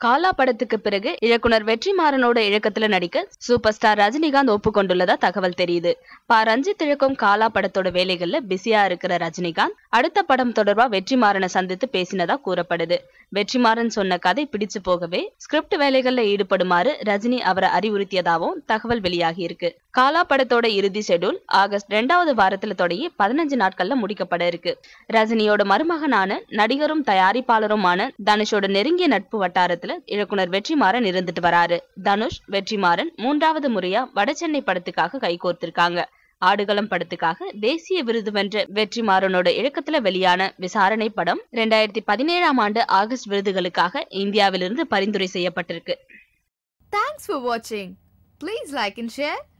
காலா படத்துக்கு பிறகு இயக்குனர் வெற்றிமாறனோட இயக்கத்துல நடிக்க சூப்பர் ஸ்டார் ரஜினிகாந்த் ஒப்புக்கொண்டுள்ளதா தகவல் தெரியுது. பா. ரஞ்சித் இழக்கும் காலா படத்தோட வேலைகள்ல பிஸியா இருக்கிற ரஜினிகாந்த் அடுத்த படம் தொடர்பா வெற்றிமாறனை சந்தித்து பேசினதா கூறப்படுது. வெற்றிமாறன் சொன்ன கதை பிடிச்சு போகவே ஸ்கிரிப்ட் வேலைகள்ல ஈடுபடுமாறு ரஜினி அவரை அறிவுறுத்தியதாகவும் தகவல் வெளியாகி இருக்கு காலா படத்தோட இறுதி ஷெடியூல் ஆகஸ்ட் ரெண்டாவது வாரத்துல தொடங்கி பதினஞ்சு நாட்கள்ல முடிக்கப்பட இருக்கு. ரஜினியோட மருமகனான நடிகரும் தயாரிப்பாளருமான தனுஷோட நெருங்கிய நட்பு வட்டாரத்துல இயக்குனர் வெற்றிமாறன் இருந்துட்டு வராரு. தனுஷ் வெற்றிமாறன் மூன்றாவது முறையா வடசென்னை படத்துக்காக கைகோர்த்திருக்காங்க ஆடுகளம் படத்துக்காக தேசிய விருது வென்ற வெற்றிமாறனோட இயக்கத்துல வெளியான விசாரணை படம் ரெண்டாயிரத்தி பதினேழாம் ஆண்டு ஆகஸ்ட் விருதுகளுக்காக இந்தியாவிலிருந்து பரிந்துரை செய்யப்பட்டிருக்கு. தேங்க்ஸ் ஃபார் வாட்சிங் please like and share